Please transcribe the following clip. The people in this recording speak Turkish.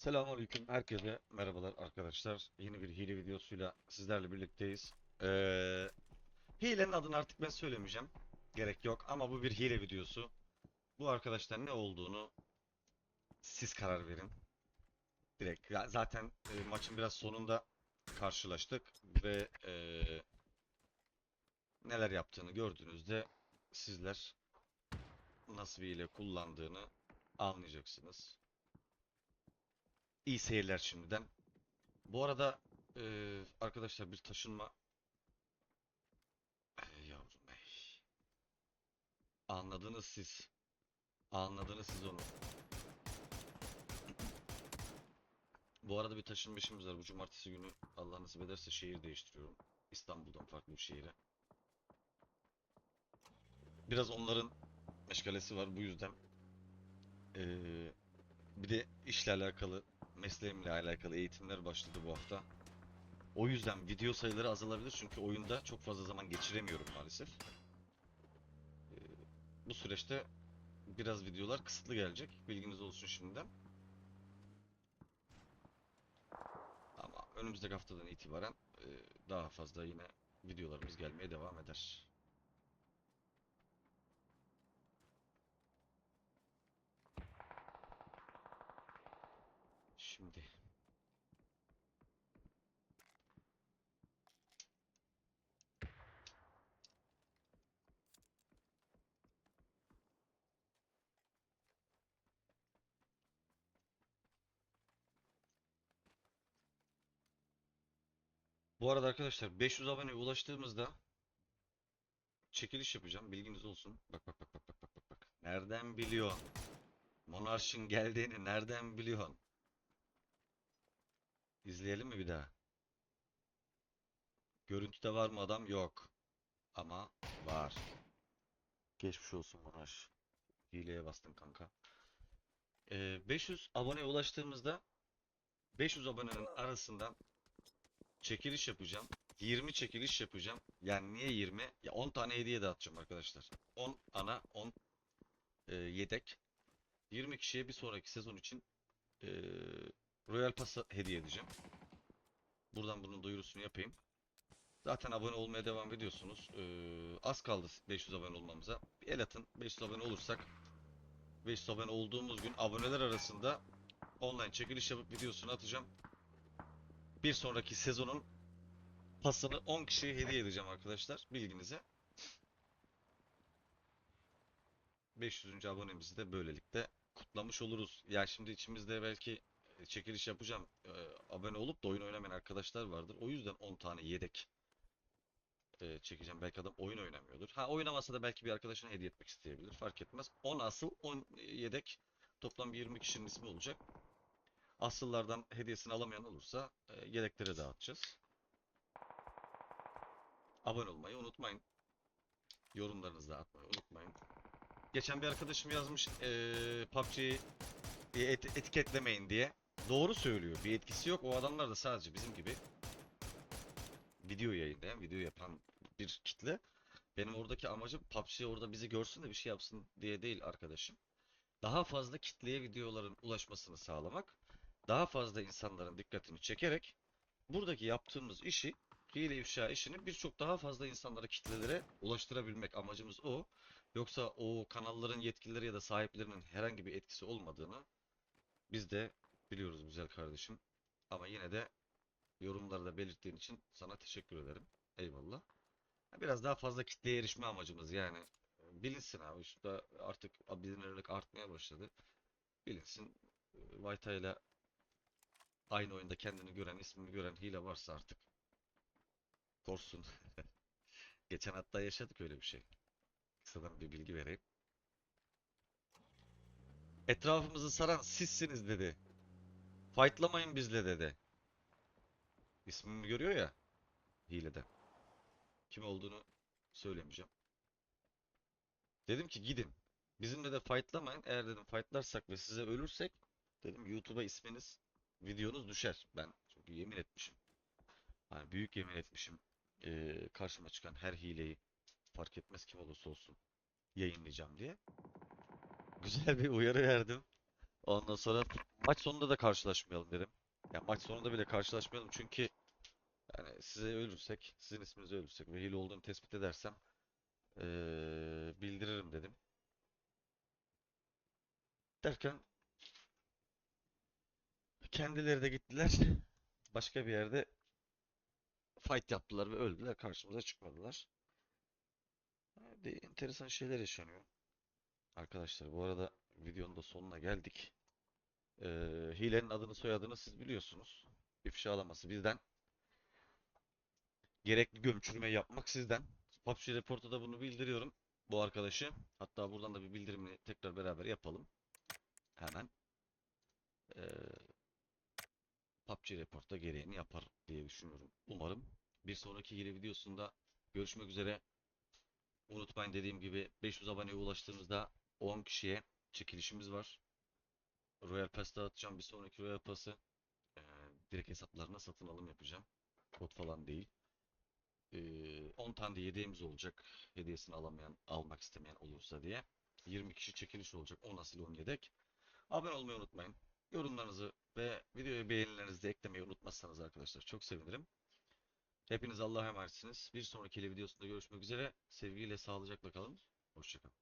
Selamünaleyküm herkese merhabalar arkadaşlar. Yeni bir hile videosuyla sizlerle birlikteyiz. Ee, hilenin adını artık ben söylemeyeceğim. Gerek yok ama bu bir hile videosu. Bu arkadaşlar ne olduğunu siz karar verin. Direkt zaten e, maçın biraz sonunda karşılaştık ve e, neler yaptığını gördüğünüzde sizler nasıl bir hile kullandığını anlayacaksınız. İyi seyirler şimdiden. Bu arada eee, arkadaşlar bir taşınma yavrum ey. Anladınız siz. Anladınız siz onu. Bu arada bir taşınma işimiz var. Bu cumartesi günü Allah nasip ederse şehir değiştiriyorum. İstanbul'dan farklı bir şehire. Biraz onların meşgalesi var. Bu yüzden eee, bir de işle alakalı mesleğimle alakalı eğitimler başladı bu hafta. O yüzden video sayıları azalabilir çünkü oyunda çok fazla zaman geçiremiyorum maalesef. Ee, bu süreçte biraz videolar kısıtlı gelecek. Bilginiz olsun şimdiden. Ama önümüzdeki haftadan itibaren e, daha fazla yine videolarımız gelmeye devam eder. Şimdi Bu arada arkadaşlar 500 aboneye ulaştığımızda çekiliş yapacağım. Bilginiz olsun. Bak bak bak bak bak bak bak. Nereden biliyorsun? Monarş'ın geldiğini nereden biliyorsun? İzleyelim mi bir daha? Görüntüde var mı adam? Yok. Ama var. Geçmiş olsun Monarş. Hileye bastın kanka. Ee, 500 aboneye ulaştığımızda 500 abonenin arasından çekiliş yapacağım. 20 çekiliş yapacağım. Yani niye 20? Ya 10 tane hediye dağıtacağım arkadaşlar. 10 ana, 10 e, yedek. 20 kişiye bir sonraki sezon için e, Royal Pass hediye edeceğim. Buradan bunun duyurusunu yapayım. Zaten abone olmaya devam ediyorsunuz. Ee, az kaldı 500 abone olmamıza. Bir el atın. 500 abone olursak 500 abone olduğumuz gün aboneler arasında online çekiliş yapıp videosunu atacağım. Bir sonraki sezonun pasını 10 kişiye hediye edeceğim arkadaşlar. Bilginize. 500. abonemizi de böylelikle kutlamış oluruz. Ya şimdi içimizde belki çekiliş yapacağım. e, abone olup da oyun oynamayan arkadaşlar vardır. O yüzden 10 tane yedek e, çekeceğim. Belki adam oyun oynamıyordur. Ha oynamasa da belki bir arkadaşına hediye etmek isteyebilir. Fark etmez. 10 asıl 10 yedek. Toplam bir 20 kişinin ismi olacak. Asıllardan hediyesini alamayan olursa e, yedeklere dağıtacağız. Abone olmayı unutmayın. Yorumlarınızı da atmayı unutmayın. Geçen bir arkadaşım yazmış eee PUBG'yi et- etiketlemeyin diye. Doğru söylüyor. Bir etkisi yok. O adamlar da sadece bizim gibi video yayınlayan, video yapan bir kitle. Benim oradaki amacım PUBG orada bizi görsün de bir şey yapsın diye değil arkadaşım. Daha fazla kitleye videoların ulaşmasını sağlamak, daha fazla insanların dikkatini çekerek buradaki yaptığımız işi, hile ifşa işini birçok daha fazla insanlara, kitlelere ulaştırabilmek amacımız o. Yoksa o kanalların yetkilileri ya da sahiplerinin herhangi bir etkisi olmadığını biz de biliyoruz güzel kardeşim. Ama yine de yorumlarda belirttiğin için sana teşekkür ederim. Eyvallah. Biraz daha fazla kitleye erişme amacımız yani. Bilinsin abi şurada artık bilinirlik artmaya başladı. Bilinsin. Vayta ile aynı oyunda kendini gören, ismini gören hile varsa artık korksun. Geçen hatta yaşadık öyle bir şey. Kısadan bir bilgi vereyim. Etrafımızı saran sizsiniz dedi. Fightlamayın bizle dedi. İsmimi görüyor ya hilede. Kim olduğunu söylemeyeceğim. Dedim ki gidin. Bizimle de fightlamayın. Eğer dedim fightlarsak ve size ölürsek dedim YouTube'a isminiz, videonuz düşer. Ben çünkü yemin etmişim. Hani büyük yemin etmişim. Ee, karşıma çıkan her hileyi fark etmez kim olursa olsun yayınlayacağım diye. Güzel bir uyarı verdim. Ondan sonra maç sonunda da karşılaşmayalım dedim. Ya maç sonunda bile karşılaşmayalım çünkü yani size ölürsek, sizin isminize ölürsek ve hile olduğunu tespit edersem eee, bildiririm dedim. Derken kendileri de gittiler. Başka bir yerde fight yaptılar ve öldüler. Karşımıza çıkmadılar. De enteresan şeyler yaşanıyor. Arkadaşlar bu arada videonun da sonuna geldik. Ee, hilenin adını soyadını siz biliyorsunuz. İfşa alaması bizden. Gerekli gömçürme yapmak sizden. PUBG Report'a da bunu bildiriyorum. Bu arkadaşı. Hatta buradan da bir bildirimini tekrar beraber yapalım. Hemen. Ee, PUBG Report'ta gereğini yapar diye düşünüyorum. Umarım. Bir sonraki hile videosunda görüşmek üzere. Unutmayın dediğim gibi 500 aboneye ulaştığımızda 10 kişiye çekilişimiz var. Royal Pass dağıtacağım. Bir sonraki Royal Pass'ı eee, direkt hesaplarına satın alım yapacağım. Kod falan değil. Eee, 10 tane de hediyemiz olacak. Hediyesini alamayan, almak istemeyen olursa diye. 20 kişi çekiliş olacak. 10 asil 10 yedek. Abone olmayı unutmayın. Yorumlarınızı ve videoya beğenilerinizi de eklemeyi unutmazsanız arkadaşlar çok sevinirim. Hepiniz Allah'a emanetsiniz. Bir sonraki videosunda görüşmek üzere. Sevgiyle, sağlıcakla kalın. Hoşçakalın.